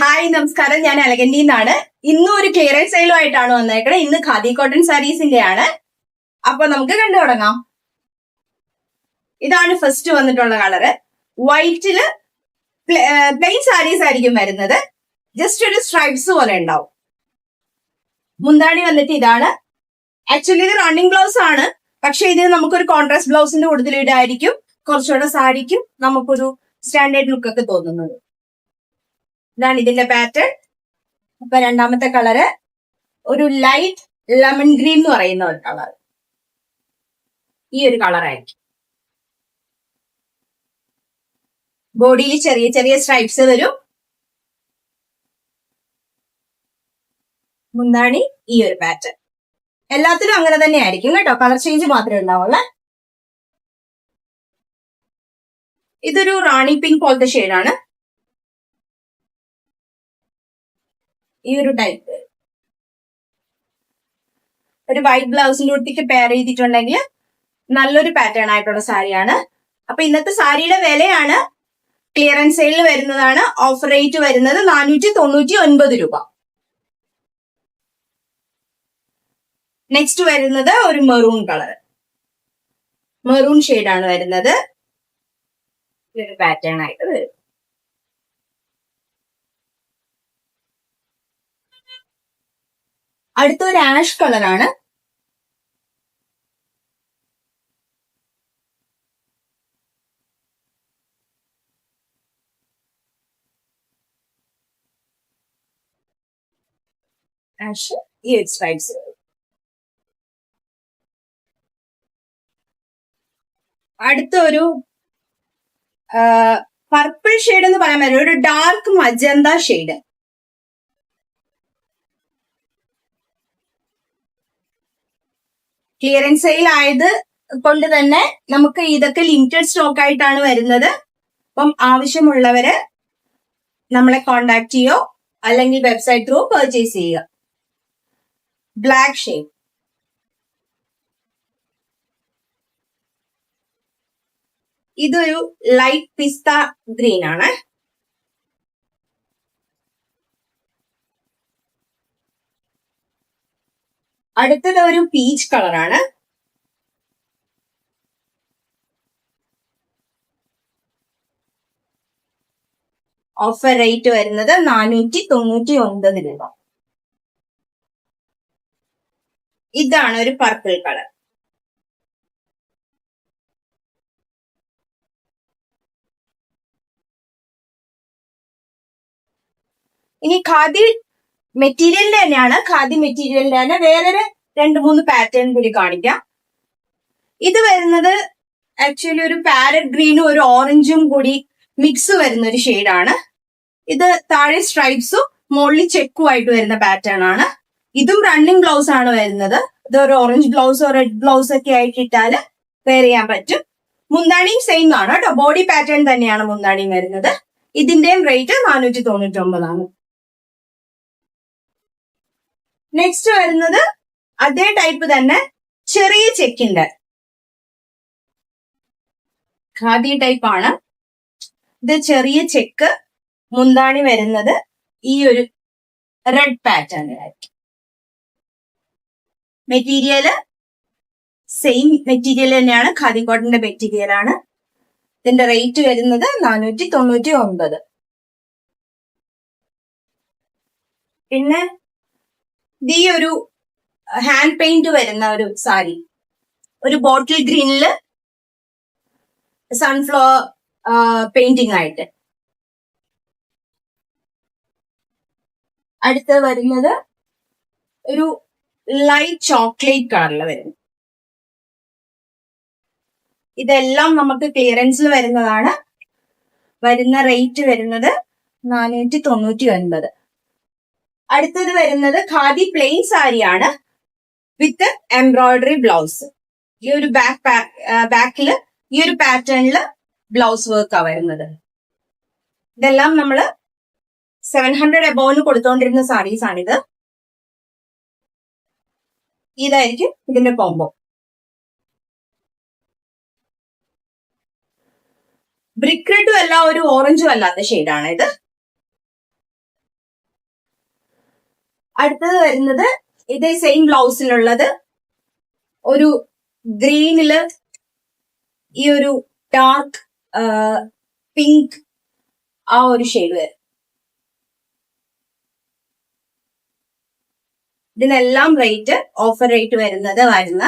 Hi നമസ്കാരം. ഞാൻ അലഗന്റി എന്നാണ്. ഇന്നും ഒരു ക്ലിയറൻസ് സെയിലുമായിട്ടാണ് വന്നേക്കുന്നത് ഇന്ന് ഖാദി കോട്ടൺ സാരീസിന്റെ ആണ് അപ്പൊ നമുക്ക് കണ്ടു തുടങ്ങാം. ഇതാണ് ഫസ്റ്റ് വന്നിട്ടുള്ള കളറ് വൈറ്റിൽ പ്ലെയിൻ സാരീസ് ആയിരിക്കും വരുന്നത്. ജസ്റ്റ് ഒരു സ്ട്രൈപ്സ് പോലെ ഉണ്ടാവും. മുന്താണി വന്നിട്ട് ഇതാണ്. ആക്ച്വലി ഇത് റണ്ണിങ് ബ്ലൗസ് ആണ്. പക്ഷെ ഇതിന് നമുക്കൊരു കോൺട്രാസ്റ്റ് ബ്ലൗസിന്റെ കൂടുതലിടായിരിക്കും കുറച്ചുകൂടെ സാരിക്കും നമുക്കൊരു സ്റ്റാൻഡേർഡ് ലുക്ക് ഒക്കെ തോന്നുന്നത്. ഇതാണ് ഇതിന്റെ പാറ്റേൺ അപ്പൊ രണ്ടാമത്തെ കളറ് ഒരു ലൈറ്റ് ലെമൺ ഗ്രീൻ എന്ന് പറയുന്ന ഒരു കളർ ഈ ഒരു കളറായിരിക്കും ബോഡിയിൽ ചെറിയ ചെറിയ സ്ട്രൈപ്സ് വരും. മുന്താണി ഈ ഒരു പാറ്റേൺ എല്ലാത്തിലും അങ്ങനെ തന്നെ ആയിരിക്കും കേട്ടോ. കളർ ചേഞ്ച് മാത്രമേ ഉണ്ടാവുള്ളൂ. ഇതൊരു റാണി പിങ്ക് പോലത്തെ ഷെയ്ഡാണ് ഈ ഒരു ടൈപ്പ് ഒരു വൈറ്റ് ബ്ലൗസിന്റെ കുട്ടിക്ക് പെയർ ചെയ്തിട്ടുണ്ടെങ്കിൽ നല്ലൊരു പാറ്റേൺ ആയിട്ടുള്ള സാരിയാണ്. അപ്പൊ ഇന്നത്തെ സാരിയുടെ വിലയാണ് ക്ലിയറൻസ് സെയിലിൽ വരുന്നതാണ്. ഓഫർ റേറ്റ് വരുന്നത് നാനൂറ്റി തൊണ്ണൂറ്റി ഒൻപത് രൂപ. നെക്സ്റ്റ് വരുന്നത് ഒരു മെറൂൺ കളർ മെറൂൺ ആണ് വരുന്നത്. ഒരു പാറ്റേൺ ആയിട്ട് വരും. അടുത്ത ഒരു ആഷ് കളറാണ് ആഷ് ഈ സ്ട്രൈപ്സ് അടുത്ത ഒരു പർപ്പിൾ ഷെയ്ഡ് എന്ന് പറയാൻ പറ്റില്ല. ഒരു dark magenta shade clearance sale ആയത് കൊണ്ട് തന്നെ നമുക്ക് ഇതൊക്കെ ലിമിറ്റഡ് സ്റ്റോക്ക് ആയിട്ടാണ് വരുന്നത്. അപ്പം ആവശ്യമുള്ളവര് നമ്മളെ കോണ്ടാക്ട് ചെയ്യോ? അല്ലെങ്കിൽ വെബ്സൈറ്റ് ത്രൂ പർച്ചേസ് ചെയ്യുക. ബ്ലാക്ക് ഷേപ്പ് ഇതൊരു ലൈറ്റ് പിസ്ത ഗ്രീൻ ആണ്. അടുത്തത് ഒരു പീച്ച് കളറാണ് ഓഫർ റേറ്റ് വരുന്നത് നാനൂറ്റി തൊണ്ണൂറ്റി ഒൻപത് രൂപ. ഇതാണ് ഒരു പർപ്പിൾ കളർ ഇനി ഖാദി മെറ്റീരിയലിന്റെ തന്നെയാണ്. ഖാദി മെറ്റീരിയലിന്റെ തന്നെ വേറൊരു രണ്ട് മൂന്ന് പാറ്റേൺ കൂടി കാണിക്കാം. ഇത് വരുന്നത് ആക്ച്വലി ഒരു പാരറ്റ് ഗ്രീനും ഒരു ഓറഞ്ചും കൂടി മിക്സ് വരുന്ന ഒരു ഷെയ്ഡാണ് ഇത് താഴെ സ്ട്രൈപ്സും മുകളിൽ ചെക്കും ആയിട്ട് വരുന്ന പാറ്റേൺ ആണ്. ഇതും റണ്ണിങ് ബ്ലൗസ് ആണ് വരുന്നത്. ഇത് ഒരു ഓറഞ്ച് ബ്ലൗസോ റെഡ് ബ്ലൗസ് ഒക്കെ ആയിട്ട് ഇട്ടാൽ വെയർ ചെയ്യാൻ പറ്റും. മുന്താണിയും സെയിം ആണ് കേട്ടോ. ബോഡി പാറ്റേൺ തന്നെയാണ് മുന്താണിയും വരുന്നത്. ഇതിന്റെയും റേറ്റ് നാനൂറ്റി തൊണ്ണൂറ്റി ഒമ്പതാണ് നെക്സ്റ്റ് വരുന്നത് അതേ ടൈപ്പ് തന്നെ ചെറിയ ചെക്കിന്റെ ഖാദി ടൈപ്പ് ആണ്. ഇത് ചെറിയ ചെക്ക് മുന്താണി വരുന്നത് ഈ ഒരു റെഡ് പാറ്റേണിലായിരിക്കും മെറ്റീരിയൽ സെയിം മെറ്റീരിയൽ തന്നെയാണ്. ഖാദി കോട്ടന്റെ മെറ്റീരിയൽ ആണ്. ഇതിന്റെ റേറ്റ് വരുന്നത് നാനൂറ്റി തൊണ്ണൂറ്റി ഒമ്പത് പിന്നെ ഈ ഒരു ഹാൻഡ് പെയിന്റ് വരുന്ന ഒരു സാരി. ഒരു ബോട്ടിൽ ഗ്രീനിൽ സൺഫ്ലവർ പെയിന്റിംഗ് ആയിട്ട്. അടുത്ത് വരുന്നത് ഒരു ലൈറ്റ് ചോക്ലേറ്റ് കളറിൽ വരുന്നു. ഇതെല്ലാം നമുക്ക് ക്ലിയറൻസിൽ വരുന്നതാണ്. വരുന്ന റേറ്റ് വരുന്നത് നാനൂറ്റി തൊണ്ണൂറ്റി ഒൻപത്. അടുത്തത് വരുന്നത് ഖാദി പ്ലെയിൻ സാരിയാണ്. With embroidery blouse. ഈ ഒരു ബാക്ക് ബാക്കിൽ ഈ ഒരു പാറ്റേണിൽ ബ്ലൗസ് വർക്കാണ് വരുന്നത്. ഇതെല്ലാം നമ്മൾ സെവൻ ഹൺഡ്രഡ് എബോവിന് കൊടുത്തോണ്ടിരുന്ന സാരീസ് ആണിത്. ഇതായിരിക്കും ഇതിന്റെ കോംബോ ബ്രിക്ക് റെഡും അല്ല ഒരു ഓറഞ്ചും അല്ലാത്ത ഷെയ്ഡാണ് ഇത് അടുത്തത് വരുന്നത് ഇതേ സെയിം ബ്ലൗസിനുള്ളത് ഒരു ഗ്രീനിൽ ഈ ഒരു ഡാർക്ക് പിങ്ക് ആ ഒരു ഷെയ്ഡ് വരും. ഇതിനെല്ലാം റേറ്റ് ഓഫർ റേറ്റ് വരുന്നത് വരുന്ന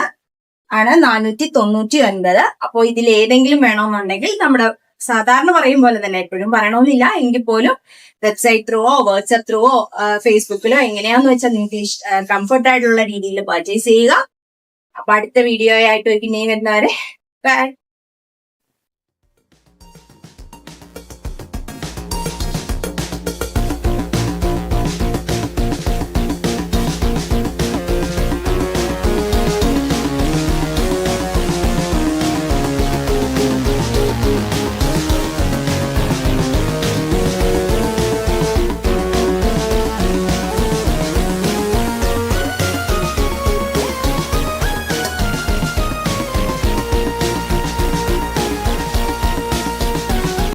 ആണ് നാനൂറ്റി തൊണ്ണൂറ്റി ഒൻപത്. അപ്പോൾ ഇതിൽ ഏതെങ്കിലും വേണമെന്നുണ്ടെങ്കിൽ നമ്മുടെ സാധാരണ പറയും പോലെ തന്നെ എപ്പോഴും പറയണമെന്നില്ല എങ്കിൽ പോലും വെബ്സൈറ്റ് ത്രൂവോ വാട്സ്ആപ്പ് ത്രൂവോ ഫേസ്ബുക്കിലോ എങ്ങനെയാന്ന് വെച്ചാൽ നിങ്ങൾക്ക് കംഫർട്ട് ആയിട്ടുള്ള രീതിയിൽ പർച്ചേസ് ചെയ്യുക. അപ്പൊ അടുത്ത വീഡിയോ ആയിട്ട് പിന്നെയും വരുന്നവരെ. ബൈ